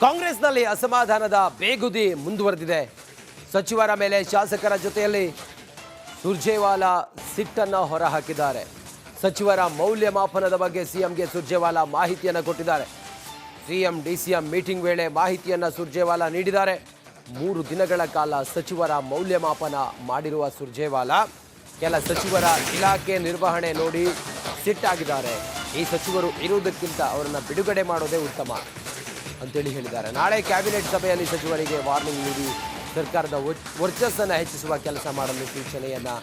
ಕಾಂಗ್ರೆಸ್ನಲ್ಲಿ ಅಸಮಾಧಾನದ ಬೇಗುದಿ ಮುಂದುವರೆದಿದೆ. ಸಚಿವರ ಮೇಲೆ ಶಾಸಕರ ಜೊತೆಯಲ್ಲಿ ಸುರ್ಜೇವಾಲಾ ಸಿಟ್ಟನ್ನು ಹೊರಹಾಕಿದ್ದಾರೆ. ಸಚಿವರ ಮೌಲ್ಯಮಾಪನದ ಬಗ್ಗೆ ಸಿಎಂಗೆ ಸುರ್ಜೇವಾಲಾ ಮಾಹಿತಿಯನ್ನು ಕೊಟ್ಟಿದ್ದಾರೆ. ಸಿಎಂ, ಡಿಸಿಎಂ ಮೀಟಿಂಗ್ ವೇಳೆ ಮಾಹಿತಿಯನ್ನು ಸುರ್ಜೇವಾಲಾ ನೀಡಿದ್ದಾರೆ. ಮೂರು ದಿನಗಳ ಕಾಲ ಸಚಿವರ ಮೌಲ್ಯಮಾಪನ ಮಾಡಿರುವ ಸುರ್ಜೇವಾಲಾ ಕೆಲ ಸಚಿವರ ಇಲಾಖೆ ನಿರ್ವಹಣೆ ನೋಡಿ ಸಿಟ್ಟಾಗಿದ್ದಾರೆ. ಈ ಸಚಿವರು ಇರುವುದಕ್ಕಿಂತ ಅವರನ್ನು ಬಿಡುಗಡೆ ಮಾಡೋದೇ ಉತ್ತಮ. ಅಂತೇಳಿ ಹೇಳಿದ್ದಾರೆ. ನಾಳೆ ಕ್ಯಾಬಿನೆಟ್ ಸಭೆಯಲ್ಲಿ ಸಚಿವರಿಗೆ ವಾರ್ನಿಂಗ್ ನೀಡಿ ಸರ್ಕಾರದ ವರ್ಚಸ್ಸನ್ನು ಹೆಚ್ಚಿಸುವ ಕೆಲಸ ಮಾಡಲು ಸೂಚನೆಯನ್ನು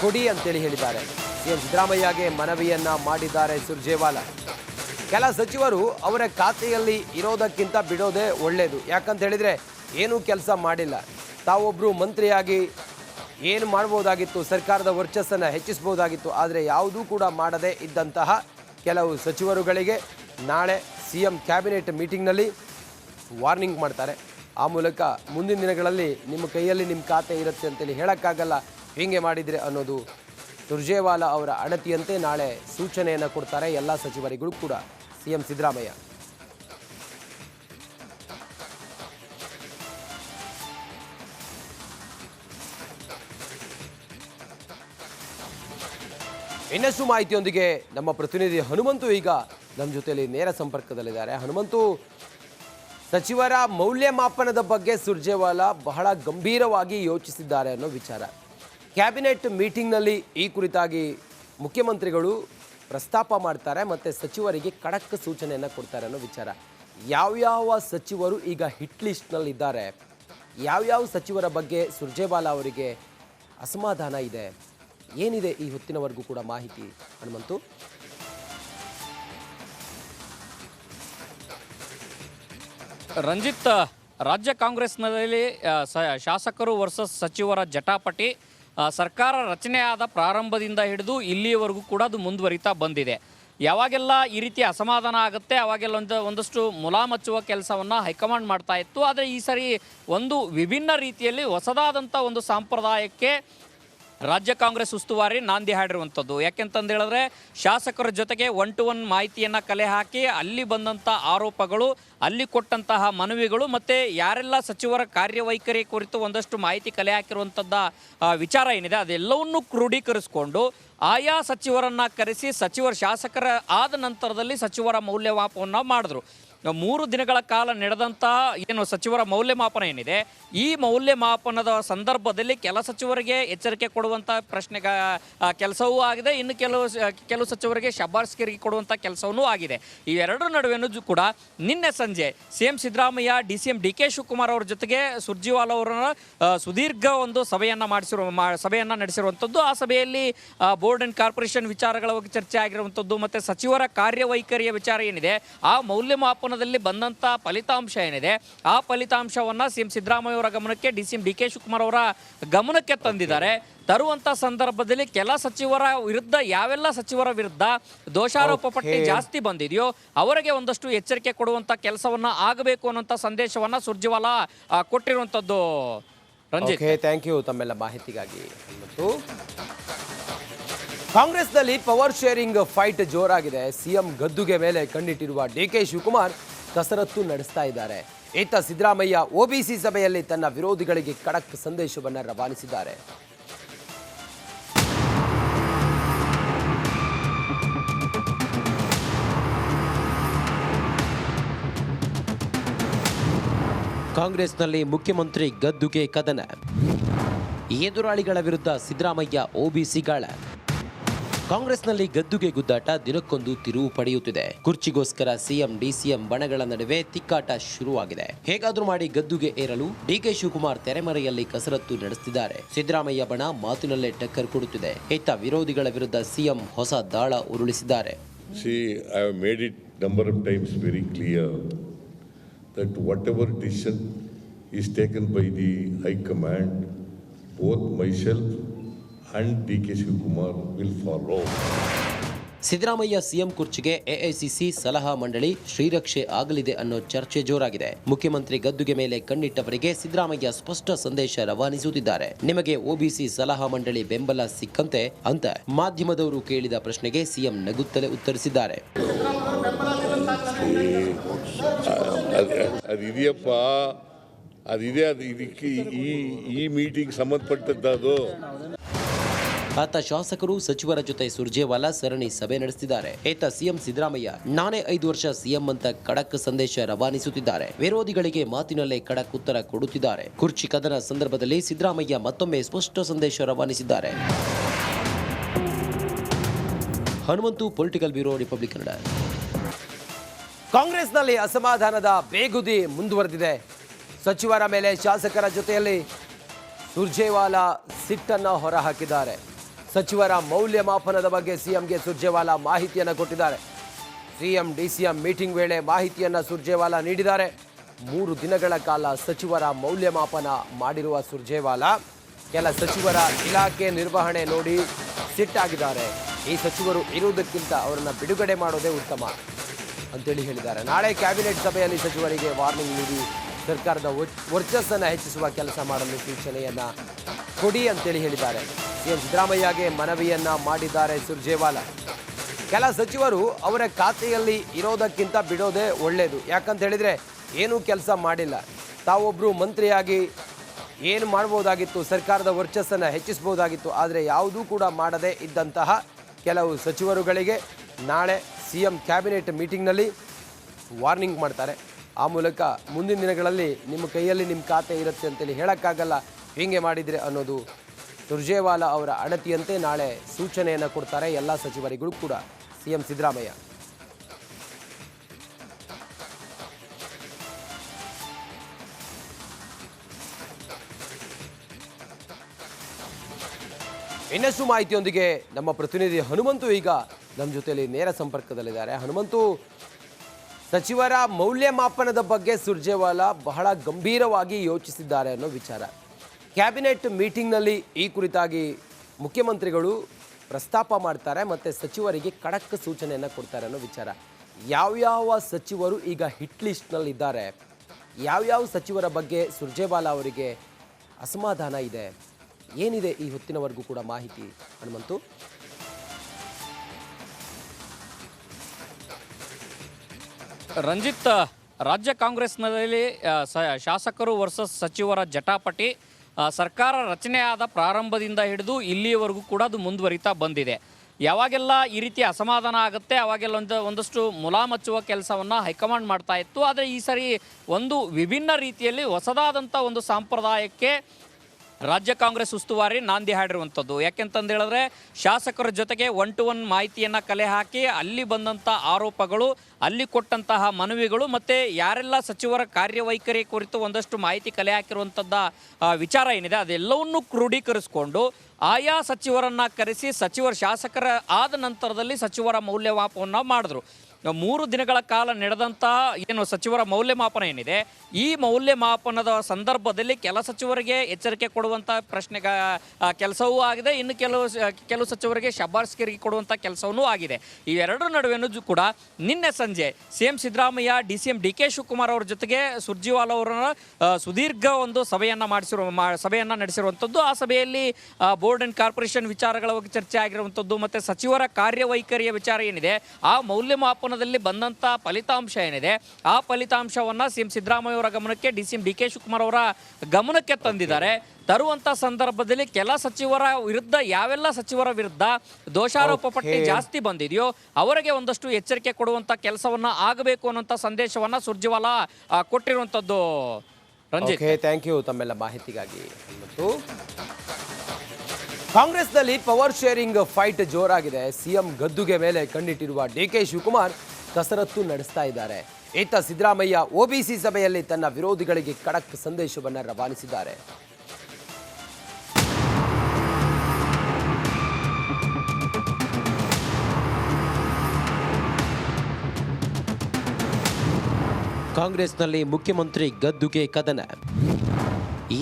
ಕೊಡಿ ಅಂತೇಳಿ ಹೇಳಿದ್ದಾರೆ. ಸಿಎಂ ಸಿದ್ದರಾಮಯ್ಯಗೆ ಮನವಿಯನ್ನು ಮಾಡಿದ್ದಾರೆ ಸುರ್ಜೇವಾಲಾ. ಕೆಲ ಸಚಿವರು ಅವರ ಖಾತೆಯಲ್ಲಿ ಇರೋದಕ್ಕಿಂತ ಬಿಡೋದೇ ಒಳ್ಳೆಯದು ಯಾಕಂತ ಹೇಳಿದರೆ ಏನೂ ಕೆಲಸ ಮಾಡಿಲ್ಲ. ತಾವೊಬ್ಬರು ಮಂತ್ರಿಯಾಗಿ ಏನು ಮಾಡ್ಬೋದಾಗಿತ್ತು, ಸರ್ಕಾರದ ವರ್ಚಸ್ಸನ್ನು ಹೆಚ್ಚಿಸ್ಬೋದಾಗಿತ್ತು, ಆದರೆ ಯಾವುದೂ ಕೂಡ ಮಾಡದೇ ಇದ್ದಂತಹ ಕೆಲವು ಸಚಿವರುಗಳಿಗೆ ನಾಳೆ ಸಿ ಎಂ ಕ್ಯಾಬಿನೆಟ್ ಮೀಟಿಂಗ್ನಲ್ಲಿ ವಾರ್ನಿಂಗ್ ಮಾಡ್ತಾರೆ. ಆ ಮೂಲಕ ಮುಂದಿನ ದಿನಗಳಲ್ಲಿ ನಿಮ್ಮ ಕೈಯಲ್ಲಿ ನಿಮ್ಮ ಖಾತೆ ಇರುತ್ತೆ ಅಂತೇಳಿ ಹೇಳೋಕ್ಕಾಗಲ್ಲ. ಹೀಗೆ ಮಾಡಿದರೆ ಅನ್ನೋದು ಸುರ್ಜೇವಾಲಾ ಅವರ ಅಣತಿಯಂತೆ ನಾಳೆ ಸೂಚನೆಯನ್ನು ಕೊಡ್ತಾರೆ ಎಲ್ಲ ಸಚಿವರಿಗೂ ಕೂಡ. C M Siddaramaiah. ಇನ್ನಷ್ಟು ಮಾಹಿತಿಯೊಂದಿಗೆ ನಮ್ಮ ಪ್ರತಿನಿಧಿ ಹನುಮಂತು ಈಗ ನಮ್ಮ ಜೊತೆಯಲ್ಲಿ ನೇರ ಸಂಪರ್ಕದಲ್ಲಿದ್ದಾರೆ. ಹನುಮಂತು, ಸಚಿವರ ಮೌಲ್ಯಮಾಪನದ ಬಗ್ಗೆ ಸುರ್ಜೇವಾಲಾ ಬಹಳ ಗಂಭೀರವಾಗಿ ಯೋಚಿಸಿದ್ದಾರೆ ಅನ್ನೋ ವಿಚಾರ. ಕ್ಯಾಬಿನೆಟ್ ಮೀಟಿಂಗ್ನಲ್ಲಿ ಈ ಕುರಿತಾಗಿ ಮುಖ್ಯಮಂತ್ರಿಗಳು ಪ್ರಸ್ತಾಪ ಮಾಡ್ತಾರೆ ಮತ್ತು ಸಚಿವರಿಗೆ ಖಡಕ್ ಸೂಚನೆಯನ್ನು ಕೊಡ್ತಾರೆ ಅನ್ನೋ ವಿಚಾರ. ಯಾವ್ಯಾವ ಸಚಿವರು ಈಗ ಹಿಟ್ ಲಿಸ್ಟ್ನಲ್ಲಿದ್ದಾರೆ? ಯಾವ್ಯಾವ ಸಚಿವರ ಬಗ್ಗೆ ಸುರ್ಜೇವಾಲಾ ಅವರಿಗೆ ಅಸಮಾಧಾನ ಇದೆ? ಏನಿದೆ ಈ ಹೊತ್ತಿನವರೆಗೂ ಕೂಡ ಮಾಹಿತಿ? ಹನುಮಂತು? ರಂಜಿತ್ ರಾಜ್ಯ ಕಾಂಗ್ರೆಸ್ನಲ್ಲಿ ಶಾಸಕರು ವರ್ಸಸ್ ಸಚಿವರ ಜಟಾಪಟಿ ಸರ್ಕಾರ ರಚನೆಯಾದ ಪ್ರಾರಂಭದಿಂದ ಹಿಡಿದು ಇಲ್ಲಿಯವರೆಗೂ ಕೂಡ ಅದು ಮುಂದುವರಿತಾ ಬಂದಿದೆ. ಯಾವಾಗೆಲ್ಲ ಈ ರೀತಿ ಅಸಮಾಧಾನ ಆಗುತ್ತೆ, ಅವಾಗೆಲ್ಲ ಒಂದು, ಒಂದಷ್ಟು ಮುಲಾಮಚ್ಚುವ ಕೆಲಸವನ್ನು ಹೈಕಮಾಂಡ್ ಮಾಡ್ತಾ ಇತ್ತು. ಆದರೆ ಈ ಸರಿ ಒಂದು ವಿಭಿನ್ನ ರೀತಿಯಲ್ಲಿ ಹೊಸದಾದಂಥ ಒಂದು ಸಂಪ್ರದಾಯಕ್ಕೆ ರಾಜ್ಯ ಕಾಂಗ್ರೆಸ್ ಉಸ್ತುವಾರಿ ನಾಂದಿ ಹಾಡಿರುವಂಥದ್ದು. ಯಾಕೆಂತಂದು ಹೇಳಿದ್ರೆ, ಶಾಸಕರ ಜೊತೆಗೆ ಒನ್ ಟು ಒನ್ ಮಾಹಿತಿಯನ್ನು ಕಲೆ ಹಾಕಿ ಅಲ್ಲಿ ಬಂದಂಥ ಆರೋಪಗಳು, ಅಲ್ಲಿ ಕೊಟ್ಟಂತಹ ಮನವಿಗಳು ಮತ್ತು ಯಾರೆಲ್ಲ ಸಚಿವರ ಕಾರ್ಯವೈಖರಿ ಕುರಿತು ಒಂದಷ್ಟು ಮಾಹಿತಿ ಕಲೆ ಹಾಕಿರುವಂಥದ್ದ ವಿಚಾರ ಏನಿದೆ, ಅದೆಲ್ಲವನ್ನು ಕ್ರೋಢೀಕರಿಸಿಕೊಂಡು ಆಯಾ ಸಚಿವರನ್ನ ಕರೆಸಿ ಸಚಿವರ ಶಾಸಕರ ಆದ ನಂತರದಲ್ಲಿ ಸಚಿವರ ಮೌಲ್ಯಮಾಪವನ್ನು ಮಾಡಿದ್ರು. ಮೂರು ದಿನಗಳ ಕಾಲ ನಡೆದಂಥ ಏನು ಸಚಿವರ ಮೌಲ್ಯಮಾಪನ ಏನಿದೆ, ಈ ಮೌಲ್ಯಮಾಪನದ ಸಂದರ್ಭದಲ್ಲಿ ಕೆಲ ಸಚಿವರಿಗೆ ಎಚ್ಚರಿಕೆ ಕೊಡುವಂಥ ಪ್ರಶ್ನೆ ಕೆಲಸವೂ ಆಗಿದೆ. ಇನ್ನು ಕೆಲವು ಕೆಲವು ಸಚಿವರಿಗೆ ಶಬಾರ್ಸ್ಕರಿಗೆ ಕೊಡುವಂಥ ಕೆಲಸವೂ ಆಗಿದೆ. ಇವೆರಡರ ನಡುವೆನೂ ಕೂಡ ನಿನ್ನೆ ಸಂಜೆ C M Siddaramaiah, D C M D K Shivakumar ಅವರ ಜೊತೆಗೆ ಸುರ್ಜಿವಾಲ ಅವರ ಸುದೀರ್ಘ ಒಂದು ಸಭೆಯನ್ನು ಮಾಡಿಸಿರುವ ಸಭೆಯನ್ನು ನಡೆಸಿರುವಂಥದ್ದು. ಆ ಸಭೆಯಲ್ಲಿ ಬೋರ್ಡ್ ಆ್ಯಂಡ್ ಕಾರ್ಪೊರೇಷನ್ ವಿಚಾರಗಳ ಬಗ್ಗೆ ಚರ್ಚೆ ಆಗಿರುವಂಥದ್ದು, ಮತ್ತು ಸಚಿವರ ಕಾರ್ಯವೈಖರಿಯ ವಿಚಾರ ಏನಿದೆ, ಆ ಮೌಲ್ಯಮಾಪನದಲ್ಲಿ ಬಂದಂಥ ಫಲಿತಾಂಶ ಏನಿದೆ ಆ ಫಲಿತಾಂಶವನ್ನ ಸಿಎಂ ಸಿದ್ದರಾಮಯ್ಯ ಅವರ ಗಮನಕ್ಕೆ D CM D K Shivakumar ಅವರ ಗಮನಕ್ಕೆ ತಂದಿದ್ದಾರೆ. ತರುವಂತ ಸಂದರ್ಭದಲ್ಲಿ ಕೆಲ ಸಚಿವರ ವಿರುದ್ಧ ಯಾವೆಲ್ಲ ಸಚಿವರ ವಿರುದ್ಧ ದೋಷಾರೋಪ ಪಟ್ಟಿ ಜಾಸ್ತಿ ಬಂದಿದೆಯೋ ಅವರಿಗೆ ಒಂದಷ್ಟು ಎಚ್ಚರಿಕೆ ಕೊಡುವಂತ ಕೆಲಸವನ್ನ ಆಗಬೇಕು ಅನ್ನೋಂಥ ಸಂದೇಶವನ್ನ ಸುರ್ಜಿವಾಲಾ ಕೊಟ್ಟಿರುವಂತದ್ದು ಕೊಟ್ಟಿರುವಂಥದ್ದು ರಂಜಿತ್ ಥ್ಯಾಂಕ್ ಯು ತಮ್ಮೆಲ್ಲ ಮಾಹಿತಿಗಾಗಿ. ಮತ್ತು ಕಾಂಗ್ರೆಸ್ನಲ್ಲಿ ಪವರ್ ಶೇರಿಂಗ್ ಫೈಟ್ ಜೋರಾಗಿದೆ. ಸಿಎಂ ಗದ್ದುಗೆ ಮೇಲೆ ಕಣ್ಣಿಟ್ಟಿರುವ ಡಿ ಕೆ ಶಿವಕುಮಾರ್ ಕಸರತ್ತು ನಡೆಸ್ತಾ ಇದ್ದಾರೆ. ಈತ ಸಿದ್ದರಾಮಯ್ಯ ಒಬಿಸಿ ಸಭೆಯಲ್ಲಿ ತನ್ನ ವಿರೋಧಿಗಳಿಗೆ ಖಡಕ್ ಸಂದೇಶವನ್ನು ರವಾನಿಸಿದ್ದಾರೆ. ಕಾಂಗ್ರೆಸ್ನಲ್ಲಿ ಮುಖ್ಯಮಂತ್ರಿ ಗದ್ದುಗೆ ಕದನ. ಎದುರಾಳಿಗಳ ವಿರುದ್ಧ ಸಿದ್ದರಾಮಯ್ಯ ಓಬಿಸಿಗಳ ಕಾಂಗ್ರೆಸ್ನಲ್ಲಿ ಗದ್ದುಗೆ ಗುದ್ದಾಟ ದಿನಕ್ಕೊಂದು ತಿರುವು ಪಡೆಯುತ್ತಿದೆ. ಕುರ್ಚಿಗೋಸ್ಕರ ಸಿಎಂ ಡಿಸಿಎಂ ಬಣಗಳ ನಡುವೆ ತಿಕ್ಕಾಟ ಶುರುವಾಗಿದೆ. ಹೇಗಾದ್ರೂ ಮಾಡಿ ಗದ್ದುಗೆ ಏರಲು ಡಿಕೆ ಶಿವಕುಮಾರ್ ತೆರೆಮರೆಯಲ್ಲಿ ಕಸರತ್ತು ನಡೆಸುತ್ತಿದ್ದಾರೆ ಸಿದ್ದರಾಮಯ್ಯ ಬಣ ಮಾತಿನಲ್ಲೇ ಟಕ್ಕರ್ ಕೊಡುತ್ತಿದೆ. ಇತ್ತ ವಿರೋಧಿಗಳ ವಿರುದ್ಧ ಸಿಎಂ ಹೊಸ ದಾಳ ಉರುಳಿಸಿದ್ದಾರೆ. That whatever decision is taken by the High Command, both myself and DK Shivakumar will follow. Siddaramaiah CM ಕುರ್ಚಿಗೆ AICC ಸಲಹಾ ಮಂಡಳಿ ಶ್ರೀರಕ್ಷೆ ಆಗಲಿದೆ ಅನ್ನೋ ಚರ್ಚೆ ಜೋರಾಗಿದೆ. ಮುಖ್ಯಮಂತ್ರಿ ಗದ್ದುಗೆ ಮೇಲೆ ಕಣ್ಣಿಟ್ಟವರಿಗೆ ಸಿದ್ದರಾಮಯ್ಯ ಸ್ಪಷ್ಟ ಸಂದೇಶ ರವಾನಿಸುತ್ತಿದ್ದಾರೆ. ನಿಮಗೆ ಒಬಿಸಿ ಸಲಹಾ ಮಂಡಳಿ ಬೆಂಬಲ ಸಿಕ್ಕಂತೆ ಅಂತ ಮಾಧ್ಯಮದವರು ಕೇಳಿದ ಪ್ರಶ್ನೆಗೆ ಸಿಎಂ ನಗುತ್ತಲೇ ಉತ್ತರಿಸಿದ್ದಾರೆ. ಅದು ಇದೆಯಪ್ಪ ಅದಿದೆ ಅದು ಇದಕ್ಕೆ ಈ ಈ ಮೀಟಿಂಗ್ ಸಂಬಂಧಪಟ್ಟದ್ದು ಅದು. ಆತ ಶಾಸಕರು ಸಚಿವರ ಜೊತೆ ಸುರ್ಜೇವಾಲಾ ಸರಣಿ ಸಭೆ ನಡೆಸಿದ್ದಾರೆ. ಏತ ಸಿಎಂ ಸಿದ್ದರಾಮಯ್ಯ ನಾನೇ ಐದು ವರ್ಷ ಸಿಎಂ ಅಂತ ಖಡಕ್ ಸಂದೇಶ ರವಾನಿಸುತ್ತಿದ್ದಾರೆ. ವಿರೋಧಿಗಳಿಗೆ ಮಾತಿನಲ್ಲೇ ಖಡಕ್ ಉತ್ತರ ಕೊಡುತ್ತಿದ್ದಾರೆ. ಕುರ್ಚಿ ಕದನ ಸಂದರ್ಭದಲ್ಲಿ ಸಿದ್ದರಾಮಯ್ಯ ಮತ್ತೊಮ್ಮೆ ಸ್ಪಷ್ಟ ಸಂದೇಶ ರವಾನಿಸಿದ್ದಾರೆ. Hanumanthu political bureau, Republic Kannada. ಕಾಂಗ್ರೆಸ್ನಲ್ಲಿ ಅಸಮಾಧಾನದ ಬೇಗುದಿ ಮುಂದುವರೆದಿದೆ. ಸಚಿವರ ಮೇಲೆ ಶಾಸಕರ ಜೊತೆಯಲ್ಲಿ ಸುರ್ಜೇವಾಲಾ ಸಿಟ್ಟನ್ನು ಹೊರಹಾಕಿದ್ದಾರೆ. ಸಚಿವರ ಮೌಲ್ಯಮಾಪನದ ಬಗ್ಗೆ ಸಿಎಂಗೆ ಸುರ್ಜೇವಾಲಾ ಮಾಹಿತಿಯನ್ನು ಕೊಟ್ಟಿದ್ದಾರೆ. ಸಿಎಂ, ಡಿಸಿಎಂ ಮೀಟಿಂಗ್ ವೇಳೆ ಮಾಹಿತಿಯನ್ನು ಸುರ್ಜೇವಾಲಾ ನೀಡಿದ್ದಾರೆ. ಮೂರು ದಿನಗಳ ಕಾಲ ಸಚಿವರ ಮೌಲ್ಯಮಾಪನ ಮಾಡಿರುವ ಸುರ್ಜೇವಾಲಾ ಕೆಲ ಸಚಿವರ ಇಲಾಖೆ ನಿರ್ವಹಣೆ ನೋಡಿ ಸಿಟ್ಟಾಗಿದ್ದಾರೆ ಈ ಸಚಿವರು ಇರುವುದಕ್ಕಿಂತ ಅವರನ್ನು ಬಿಡುಗಡೆ ಮಾಡೋದೇ ಉತ್ತಮ ಅಂತೇಳಿ ಹೇಳಿದ್ದಾರೆ. ನಾಳೆ ಕ್ಯಾಬಿನೆಟ್ ಸಭೆಯಲ್ಲಿ ಸಚಿವರಿಗೆ ವಾರ್ನಿಂಗ್ ನೀಡಿ ಸರ್ಕಾರದ ವರ್ಚಸ್ಸನ್ನು ಹೆಚ್ಚಿಸುವ ಕೆಲಸ ಮಾಡಲು ಸೂಚನೆಯನ್ನ ಕೊಡಿ ಅಂತೇಳಿ ಹೇಳಿದ್ದಾರೆ. ಸಿಎಂ ಸಿದ್ದರಾಮಯ್ಯಗೆ ಮನವಿಯನ್ನ ಮಾಡಿದ್ದಾರೆ ಸುರ್ಜೇವಾಲಾ. ಕೆಲ ಸಚಿವರು ಅವರ ಖಾತೆಯಲ್ಲಿ ಇರೋದಕ್ಕಿಂತ ಬಿಡೋದೇ ಒಳ್ಳೆಯದು ಯಾಕಂತ ಹೇಳಿದರೆ ಏನೂ ಕೆಲಸ ಮಾಡಿಲ್ಲ. ತಾವೊಬ್ಬರು ಮಂತ್ರಿಯಾಗಿ ಏನು ಮಾಡ್ಬೋದಾಗಿತ್ತು, ಸರ್ಕಾರದ ವರ್ಚಸ್ಸನ್ನು ಹೆಚ್ಚಿಸ್ಬೋದಾಗಿತ್ತು, ಆದರೆ ಯಾವುದೂ ಕೂಡ ಮಾಡದೇ ಇದ್ದಂತಹ ಕೆಲವು ಸಚಿವರುಗಳಿಗೆ ನಾಳೆ ಸಿ ಎಂ ಕ್ಯಾಬಿನೆಟ್ ಮೀಟಿಂಗ್ನಲ್ಲಿ ವಾರ್ನಿಂಗ್ ಮಾಡ್ತಾರೆ. ಆ ಮೂಲಕ ಮುಂದಿನ ದಿನಗಳಲ್ಲಿ ನಿಮ್ಮ ಕೈಯಲ್ಲಿ ನಿಮ್ಮ ಖಾತೆ ಇರುತ್ತೆ ಅಂತೇಳಿ ಹೇಳೋಕ್ಕಾಗಲ್ಲ. ಹೀಗೆ ಮಾಡಿದರೆ ಅನ್ನೋದು ಸುರ್ಜೇವಾಲಾ ಅವರ ಅಣತಿಯಂತೆ ನಾಳೆ ಸೂಚನೆಯನ್ನು ಕೊಡ್ತಾರೆ ಎಲ್ಲ ಸಚಿವರಿಗೂ ಕೂಡ. ಸಿಎಂ ಸಿದ್ದರಾಮಯ್ಯ. ಇನ್ನಷ್ಟು ಮಾಹಿತಿಯೊಂದಿಗೆ ನಮ್ಮ ಪ್ರತಿನಿಧಿ ಹನುಮಂತು ಈಗ ನಮ್ಮ ಜೊತೆಯಲ್ಲಿ ನೇರ ಸಂಪರ್ಕದಲ್ಲಿದ್ದಾರೆ. ಹನುಮಂತು, ಸಚಿವರ ಮೌಲ್ಯಮಾಪನದ ಬಗ್ಗೆ ಸುರ್ಜೇವಾಲಾ ಬಹಳ ಗಂಭೀರವಾಗಿ ಯೋಚಿಸಿದ್ದಾರೆ ಅನ್ನೋ ವಿಚಾರ. ಕ್ಯಾಬಿನೆಟ್ ಮೀಟಿಂಗ್ನಲ್ಲಿ ಈ ಕುರಿತಾಗಿ ಮುಖ್ಯಮಂತ್ರಿಗಳು ಪ್ರಸ್ತಾಪ ಮಾಡ್ತಾರೆ ಮತ್ತು ಸಚಿವರಿಗೆ ಖಡಕ್ ಸೂಚನೆಯನ್ನು ಕೊಡ್ತಾರೆ ಅನ್ನೋ ವಿಚಾರ. ಯಾವ್ಯಾವ ಸಚಿವರು ಈಗ ಹಿಟ್ ಲಿಸ್ಟ್ನಲ್ಲಿದ್ದಾರೆ ಯಾವ್ಯಾವ ಸಚಿವರ ಬಗ್ಗೆ ಸುರ್ಜೇವಾಲಾ ಅವರಿಗೆ ಅಸಮಾಧಾನ ಇದೆ? ಏನಿದೆ ಈ ಹೊತ್ತಿನವರೆಗೂ ಕೂಡ ಮಾಹಿತಿ, ಹನುಮಂತು? ರಂಜಿತ್, ರಾಜ್ಯ ಕಾಂಗ್ರೆಸ್ನಲ್ಲಿ ಶಾಸಕರು ವರ್ಸಸ್ ಸಚಿವರ ಜಟಾಪಟಿ ಸರ್ಕಾರ ರಚನೆಯಾದ ಪ್ರಾರಂಭದಿಂದ ಹಿಡಿದು ಇಲ್ಲಿಯವರೆಗೂ ಕೂಡ ಅದು ಮುಂದುವರಿತಾ ಬಂದಿದೆ. ಯಾವಾಗೆಲ್ಲ ಈ ರೀತಿ ಅಸಮಾಧಾನ ಆಗುತ್ತೆ, ಅವಾಗೆಲ್ಲ ಒಂದು, ಒಂದಷ್ಟು ಮುಲಾಮಚ್ಚುವ ಕೆಲಸವನ್ನು ಹೈಕಮಾಂಡ್ ಮಾಡ್ತಾ ಇತ್ತು. ಆದರೆ ಈ ಸರಿ ಒಂದು ವಿಭಿನ್ನ ರೀತಿಯಲ್ಲಿ ಹೊಸದಾದಂಥ ಒಂದು ಸಂಪ್ರದಾಯಕ್ಕೆ ರಾಜ್ಯ ಕಾಂಗ್ರೆಸ್ ಉಸ್ತುವಾರಿ ನಾಂದಿ ಹಾಡಿರುವಂಥದ್ದು. ಯಾಕೆಂತಂದು ಹೇಳಿದ್ರೆ, ಶಾಸಕರ ಜೊತೆಗೆ ಒನ್ ಟು ಒನ್ ಮಾಹಿತಿಯನ್ನು ಕಲೆ ಹಾಕಿ ಅಲ್ಲಿ ಬಂದಂಥ ಆರೋಪಗಳು, ಅಲ್ಲಿ ಕೊಟ್ಟಂತಹ ಮನವಿಗಳು ಮತ್ತು ಯಾರೆಲ್ಲ ಸಚಿವರ ಕಾರ್ಯವೈಖರಿ ಕುರಿತು ಒಂದಷ್ಟು ಮಾಹಿತಿ ಕಲೆ ಹಾಕಿರುವಂಥದ್ದ ವಿಚಾರ ಏನಿದೆ, ಅದೆಲ್ಲವನ್ನೂ ಕ್ರೋಢೀಕರಿಸಿಕೊಂಡು ಆಯಾ ಸಚಿವರನ್ನು ಕರೆಸಿ ಸಚಿವರು ಶಾಸಕರ ಆದ ನಂತರದಲ್ಲಿ ಸಚಿವರ ಮೌಲ್ಯಮಾಪವನ್ನು ಮಾಡಿದ್ರು. ಮೂರು ದಿನಗಳ ಕಾಲ ನಡೆದಂಥ ಏನು ಸಚಿವರ ಮೌಲ್ಯಮಾಪನ ಏನಿದೆ, ಈ ಮೌಲ್ಯಮಾಪನದ ಸಂದರ್ಭದಲ್ಲಿ ಕೆಲ ಸಚಿವರಿಗೆ ಎಚ್ಚರಿಕೆ ಕೊಡುವಂಥ ಪ್ರಶ್ನೆ ಕೆಲಸವೂ ಆಗಿದೆ. ಇನ್ನು ಕೆಲವು ಕೆಲವು ಸಚಿವರಿಗೆ ಶಬಾರ್ಸ್ಕರಿಗೆ ಕೊಡುವಂಥ ಕೆಲಸವೂ ಆಗಿದೆ. ಇವೆರಡರ ನಡುವೆನೂ ಕೂಡ ನಿನ್ನೆ ಸಂಜೆ C M Siddaramaiah, D C M D K Shivakumar ಅವ್ರ ಜೊತೆಗೆ ಸುರ್ಜಿವಾಲ ಅವರನ್ನ ಸುದೀರ್ಘ ಒಂದು ಸಭೆಯನ್ನು ಮಾಡಿಸಿರುವ ಸಭೆಯನ್ನು ನಡೆಸಿರುವಂಥದ್ದು ಆ ಸಭೆಯಲ್ಲಿ ಬೋರ್ಡ್ ಅಂಡ್ ಕಾರ್ಪೊರೇಷನ್ ವಿಚಾರಗಳ ಬಗ್ಗೆ ಚರ್ಚೆ ಆಗಿರುವಂಥದ್ದು ಮತ್ತು ಸಚಿವರ ಕಾರ್ಯವೈಖರಿಯ ವಿಚಾರ ಏನಿದೆ ಆ ಮೌಲ್ಯಮಾಪನದಲ್ಲಿ ಬಂದಂಥ ಫಲಿತಾಂಶ ಏನಿದೆ ಆ ಫಲಿತಾಂಶವನ್ನು ಸಿ ಎಂ ಸಿದ್ದರಾಮಯ್ಯ ಅವರ ಗಮನಕ್ಕೆ D C M D K Shivakumar ಅವರ ಗಮನಕ್ಕೆ ತಂದಿದ್ದಾರೆ. ತರುವಂಥ ಸಂದರ್ಭದಲ್ಲಿ ಕೆಲ ಸಚಿವರ ವಿರುದ್ಧ ಯಾವೆಲ್ಲ ಸಚಿವರ ವಿರುದ್ಧ ದೋಷಾರೋಪ ಪಟ್ಟಿ ಜಾಸ್ತಿ ಬಂದಿದೆಯೋ ಅವರಿಗೆ ಒಂದಷ್ಟು ಎಚ್ಚರಿಕೆ ಕೊಡುವಂಥ ಕೆಲಸವನ್ನ ಆಗಬೇಕು ಅನ್ನೋಂಥ ಸಂದೇಶವನ್ನ ಸುರ್ಜಿವಾಲಾ ಕೊಟ್ಟಿರುವಂಥದ್ದು ರಂಜಿತ್. ಥ್ಯಾಂಕ್ ಯು ತಮ್ಮೆಲ್ಲ ಮಾಹಿತಿಗಾಗಿ. ಮತ್ತು ಕಾಂಗ್ರೆಸ್ನಲ್ಲಿ ಪವರ್ ಶೇರಿಂಗ್ ಫೈಟ್ ಜೋರಾಗಿದೆ. ಸಿಎಂ ಗದ್ದುಗೆ ಮೇಲೆ ಕಣ್ಣಿಟ್ಟಿರುವ ಡಿ ಕೆ ಶಿವಕುಮಾರ್ ಕಸರತ್ತು ನಡೆಸ್ತಾ ಇದ್ದಾರೆ. ಈತ ಸಿದ್ದರಾಮಯ್ಯ ಒಬಿಸಿ ಸಭೆಯಲ್ಲಿ ತನ್ನ ವಿರೋಧಿಗಳಿಗೆ ಖಡಕ್ ಸಂದೇಶವನ್ನು ರವಾನಿಸಿದ್ದಾರೆ. ಕಾಂಗ್ರೆಸ್ನಲ್ಲಿ ಮುಖ್ಯಮಂತ್ರಿ ಗದ್ದುಗೆ ಕದನ.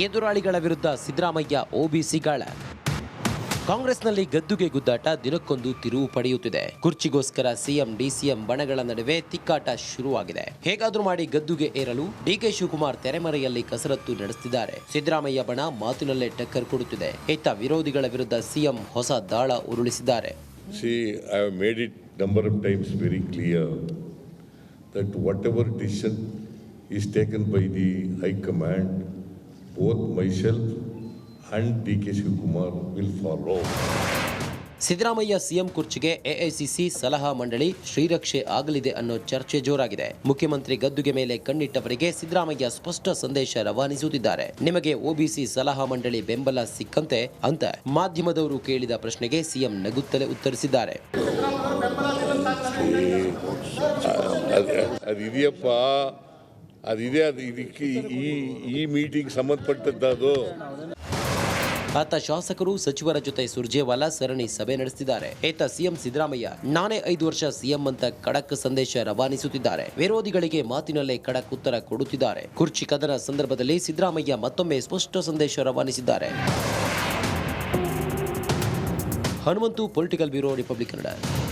ಎದುರಾಳಿಗಳ ವಿರುದ್ಧ ಸಿದ್ದರಾಮಯ್ಯ ಒಬಿಸಿಗಳ ಕಾಂಗ್ರೆಸ್ನಲ್ಲಿ ಗದ್ದುಗೆ ಗುದ್ದಾಟ ದಿನಕ್ಕೊಂದು ತಿರುವು ಪಡೆಯುತ್ತಿದೆ. ಕುರ್ಚಿಗೋಸ್ಕರ ಸಿಎಂ ಡಿಸಿಎಂ ಬಣಗಳ ನಡುವೆ ತಿಕ್ಕಾಟ ಶುರುವಾಗಿದೆ. ಹೇಗಾದ್ರೂ ಮಾಡಿ ಗದ್ದುಗೆ ಏರಲು ಡಿಕೆ ಶಿವಕುಮಾರ್ ತೆರೆಮರೆಯಲ್ಲಿ ಕಸರತ್ತು ನಡೆಸುತ್ತಿದ್ದಾರೆ ಸಿದ್ದರಾಮಯ್ಯ ಬಣ ಮಾತಿನಲ್ಲೇ ಟಕ್ಕರ್ ಕೊಡುತ್ತಿದೆ. ಇತ್ತ ವಿರೋಧಿಗಳ ವಿರುದ್ಧ ಸಿಎಂ ಹೊಸ ದಾಳ ಉರುಳಿಸಿದ್ದಾರೆ. That whatever decision is taken by the High Command, both myself and DK Shivakumar will follow. Siddaramaiah CM ಕುರ್ಚಿಗೆ AICC ಸಲಹಾ ಮಂಡಳಿ ಶ್ರೀರಕ್ಷೆ ಆಗಲಿದೆ ಅನ್ನೋ ಚರ್ಚೆ ಜೋರಾಗಿದೆ. ಮುಖ್ಯಮಂತ್ರಿ ಗದ್ದುಗೆ ಮೇಲೆ ಕಣ್ಣಿಟ್ಟವರಿಗೆ ಸಿದ್ದರಾಮಯ್ಯ ಸ್ಪಷ್ಟ ಸಂದೇಶ ರವಾನಿಸುತ್ತಿದ್ದಾರೆ. ನಿಮಗೆ ಒಬಿಸಿ ಸಲಹಾ ಮಂಡಳಿ ಬೆಂಬಲ ಸಿಕ್ಕಂತೆ ಅಂತ ಮಾಧ್ಯಮದವರು ಕೇಳಿದ ಪ್ರಶ್ನೆಗೆ ಸಿಎಂ ನಗುತ್ತಲೇ ಉತ್ತರಿಸಿದ್ದಾರೆ. ಅದು ಅದಿದೆಯಪ್ಪ ಅದಿದೆ ಅದು ಇದಕ್ಕೆ ಈ ಈ ಮೀಟಿಂಗ್ ಸಂಬಂಧಪಟ್ಟದ್ದು ಅದು. ಆತ ಶಾಸಕರು ಸಚಿವರ ಜೊತೆ ಸುರ್ಜೇವಾಲಾ ಸರಣಿ ಸಭೆ ನಡೆಸಿದ್ದಾರೆ. ಏತ ಸಿಎಂ ಸಿದ್ದರಾಮಯ್ಯ ನಾನೇ ಐದು ವರ್ಷ ಸಿಎಂ ಅಂತ ಖಡಕ್ ಸಂದೇಶ ರವಾನಿಸುತ್ತಿದ್ದಾರೆ. ವಿರೋಧಿಗಳಿಗೆ ಮಾತಿನಲ್ಲೇ ಖಡಕ್ ಉತ್ತರ ಕೊಡುತ್ತಿದ್ದಾರೆ. ಕುರ್ಚಿ ಕದನ ಸಂದರ್ಭದಲ್ಲಿ ಸಿದ್ದರಾಮಯ್ಯ ಮತ್ತೊಮ್ಮೆ ಸ್ಪಷ್ಟ ಸಂದೇಶ ರವಾನಿಸಿದ್ದಾರೆ. Hanumanthu political bureau, Republic Kannada.